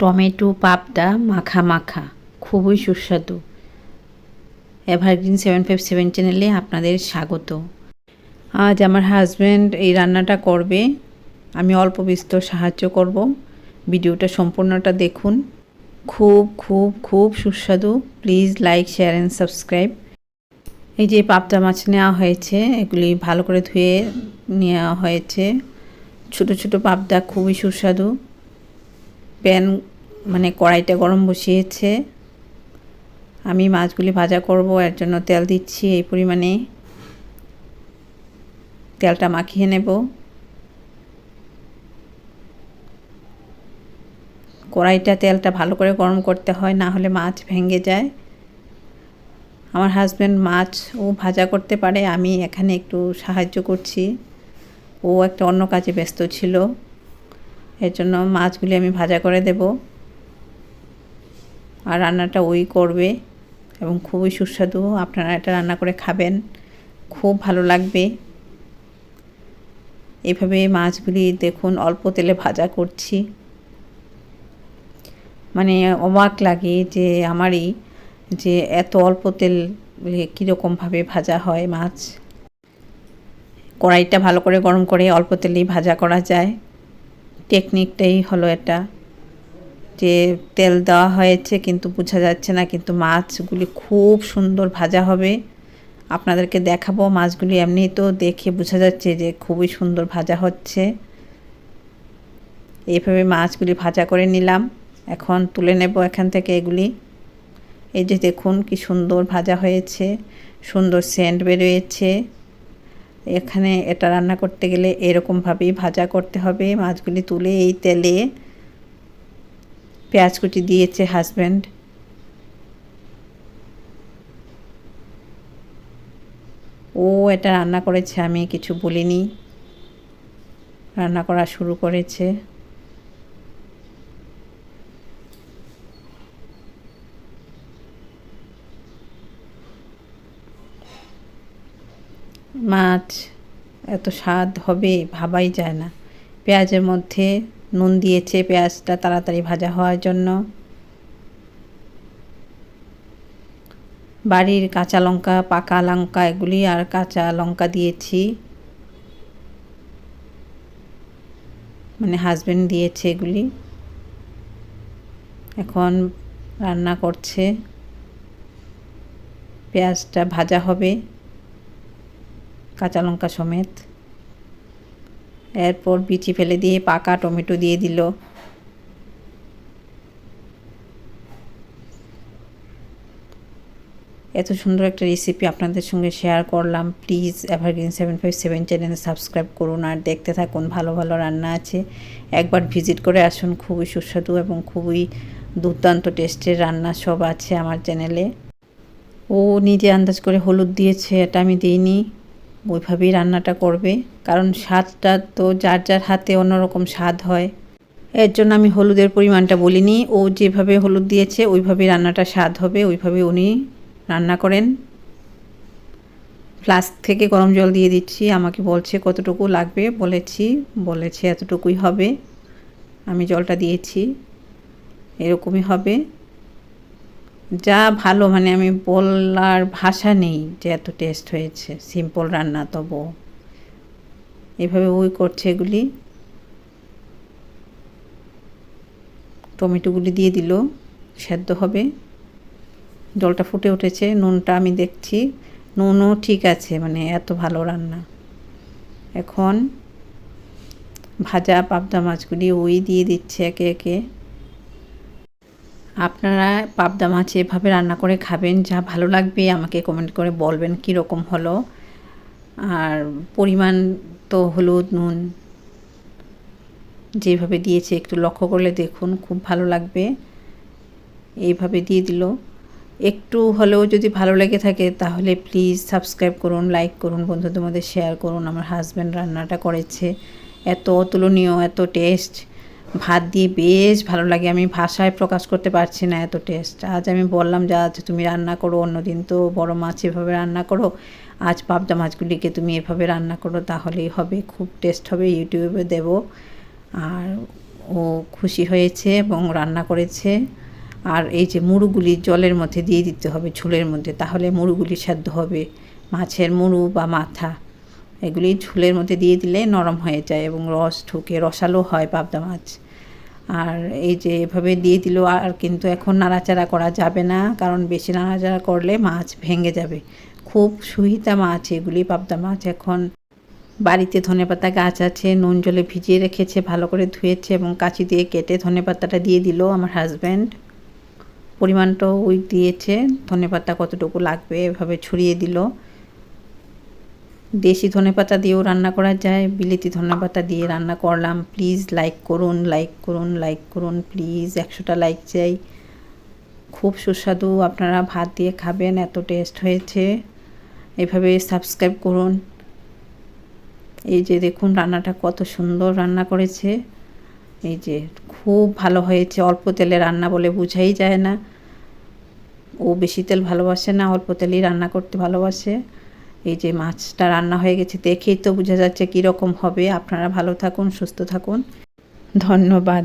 Tomato, পাবদা, মাখা মাখা। খুবই সুস্বাদু। এভারগ্রিন সেভেন ফাইভ সেভেন চ্যানেলে আপনাদের স্বাগত। আজ আমার হাজব্যান্ড এই রান্নাটা করবে। আমি অল্প বিস্তর সাহায্য করব। ভিডিওটা সম্পূর্ণটা দেখুন। খুব খুব খুব সুস্বাদু। Please like, share and subscribe. এই যে পাবদা মাছ নেওয়া হয়েছে, এগুলি ভালো করে ধুয়ে নেওয়া হয়েছে। ছোট ছোট পাবদা খুবই সুস্বাদু। প্যান মানে কড়াইটা গরম বসিয়েছে। আমি মাছগুলি ভাজা করব, এর জন্য তেল দিচ্ছি এই পরিমাণে। তেলটা মাখিয়ে নেব। কড়াইটা তেলটা ভালো করে গরম করতে হয়, না হলে মাছ ভেঙে যায়। আমার হাজব্যান্ড মাছ ও ভাজা করতে পারে, আমি এখানে একটু সাহায্য করছি। ও একটা অন্য কাজে ব্যস্ত ছিল। এর জন্য মাছগুলি আমি ভাজা করে দেব। আর রান্নাটা ওই করবে এবং খুবই সুস্বাদু। আপনারা এটা রান্না করে খাবেন। খুব ভালো লাগবে। এভাবে মাছগুলি দেখুন অল্প তেলে ভাজা করছি। মানে অবাক লাগে যে আমারই যে এত অল্প তেল কীরকমভাবে ভাজা হয় মাছ। কড়াইটা ভালো করে গরম করে অল্প তেলেই ভাজা করা যায়। টেকনিকটাই হলো এটা, যে তেল দেওয়া হয়েছে কিন্তু বোঝা যাচ্ছে না, কিন্তু মাছগুলি খুব সুন্দর ভাজা হবে। আপনাদেরকে দেখাবো মাছগুলি এমনি তো দেখে বোঝা যাচ্ছে যে খুবই সুন্দর ভাজা হচ্ছে। এইভাবে মাছগুলি ভাজা করে নিলাম। এখন তুলে নেব এখান থেকে এগুলি। এই যে দেখুন কি সুন্দর ভাজা হয়েছে, সুন্দর সেন্ট বেরোয়েছে। এখানে এটা রান্না করতে গেলে এরকমভাবেই ভাজা করতে হবে। মাছগুলি তুলে এই তেলে পেঁয়াজ কুচি দিয়েছে হাজব্যান্ড ও এটা রান্না করেছে, আমি কিছু বলিনি। রান্না করা শুরু করেছে। মাছ, এত স্বাদ হবে ভাবাই যায় না। পেঁয়াজের মধ্যে নুন দিয়েছে, পেঁয়াজটা তাড়াতাড়ি ভাজা হওয়ার জন্য। বাড়ির কাঁচা লঙ্কা, পাকা লঙ্কা, এগুলি আর কাঁচা লঙ্কা দিয়েছি। মানে হাজব্যান্ড দিয়েছে এগুলি। এখন রান্না করছে। পেঁয়াজটা ভাজা হবে। কাঁচা লঙ্কা সমেত। এরপর বিচি ফেলে দিয়ে পাকা টমেটো দিয়ে দিল। এত সুন্দর একটা রেসিপি আপনাদের সঙ্গে শেয়ার করলাম। Please Evergreen seven five seven চ্যানেলে সাবস্ক্রাইব করুন আর দেখতে থাকুন। ভালো ভালো রান্না আছে। একবার ভিজিট করে আসুন। খুবই সুস্বাদু এবং খুবই দুর্দান্ত টেস্টের রান্না সব আছে আমার চ্যানেলে ও নিজে আন্দাজ করে হলুদ দিয়েছে, এটা আমি দিইনি। ওইভাবেই রান্নাটা করবে। কারণ স্বাদটা তো যার যার হাতে অন্যরকম স্বাদ হয়। এর জন্য আমি হলুদের পরিমাণটা বলিনি। ও যেভাবে হলুদ দিয়েছে, ওইভাবেই রান্নাটা স্বাদ হবে। ওইভাবে উনি রান্না করেন। ফ্লাস্ক থেকে গরম জল দিয়ে দিচ্ছি। আমাকে বলছে কতটুকু লাগবে? বলেছি, বলেছে এতটুকুই হবে। আমি জলটা দিয়েছি। এরকমই হবে। যা ভালো মানে আমি বলার ভাষা নেই যে এত টেস্ট হয়েছে। সিম্পল রান্না তবু এভাবে ওই করছে এগুলি। টমেটোগুলি দিয়ে দিল, সেদ্ধ হবে। জলটা ফুটে উঠেছে, নুনটা আমি দেখছি। নুনও ঠিক আছে মানে এত ভালো রান্না। এখন ভাজা পাবদা মাছগুলি ওই দিয়ে দিচ্ছে একে একে। আপনারা পাবদা মাছ এভাবে রান্না করে খাবেন, যা ভালো লাগবে, আমাকে কমেন্ট করে বলবেন কীরকম হলো। আর পরিমাণ তো হলুদ, নুন যেভাবে দিয়েছে, একটু লক্ষ্য করলে দেখুন, খুব ভালো লাগবে। এইভাবে দিয়ে দিল। একটু হলেও যদি ভালো লেগে থাকে, তাহলে প্লিজ সাবস্ক্রাইব করুন লাইক করুন, বন্ধুদের মধ্যে শেয়ার করুন। আমার হাজব্যান্ড রান্নাটা করেছে। এত অতুলনীয়, এত টেস্ট ভাত দিয়ে বেশ ভালো লাগে। আমি ভাষায় প্রকাশ করতে পারছি না এত টেস্ট আজ আমি বললাম যে, আজ তুমি রান্না করো, অন্যদিন তো বড় মাছ এভাবে রান্না করো। আজ পাবদা মাছগুলিকে তুমি এভাবে রান্না করো, তাহলেই হবে। খুব টেস্ট হবে, ইউটিউবে দেব। আর ও খুশি হয়েছে এবং রান্না করেছে। আর এই যে মুড়ুগুলি জলের মধ্যে দিয়ে দিতে হবে, ঝোলের মধ্যে, তাহলে মুড়ুগুলি সেদ্ধ হবে। মাছের মুড়ু বা মাথা, এগুলি ঝোলের মধ্যে দিয়ে দিলে নরম হয়ে যায় এবং রস ঢুকে, রসালো হয় পাবদা মাছ। আর এই যে এভাবে দিয়ে দিল, আর কিন্তু এখন নাড়াচাড়া করা যাবে না, কারণ বেশি নাড়াচাড়া করলে মাছ ভেঙে যাবে। খুব সুহিতা মাছ, এগুলি পাবদা মাছ। এখন বাড়িতে ধনেপাতা গাছ আছে, নুন জলে ভিজিয়ে রেখেছে, ভালো করে ধুয়েছে এবং কাঁচি দিয়ে কেটে ধনেপাতাটা দিয়ে দিল আমার হাজব্যান্ড পরিমাণটাও ওই দিয়েছে, ধনেপাতা কতটুকু লাগবে এভাবে ছড়িয়ে দিল। দেশি ধনেপাতা দিয়েও রান্না করা যায়, বিলেতি ধনেপাতা দিয়ে রান্না করলাম। প্লিজ লাইক করুন লাইক করুন লাইক করুন প্লিজ একশোটা লাইক চাই। খুব সুস্বাদু, আপনারা ভাত দিয়ে খাবেন, এত টেস্ট হয়েছে। এভাবে সাবস্ক্রাইব করুন। এই যে দেখুন, রান্নাটা কত সুন্দর রান্না করেছে। এই যে খুব ভালো হয়েছে, অল্প তেলে রান্না বলে বোঝাই যায় না। ও বেশি তেল ভালোবাসে না, অল্প তেলেই রান্না করতে ভালোবাসে। এই যে মাছটা রান্না হয়ে গেছে, দেখেই তো বোঝা যাচ্ছে কীরকম হবে। আপনারা ভালো থাকুন, সুস্থ থাকুন। ধন্যবাদ।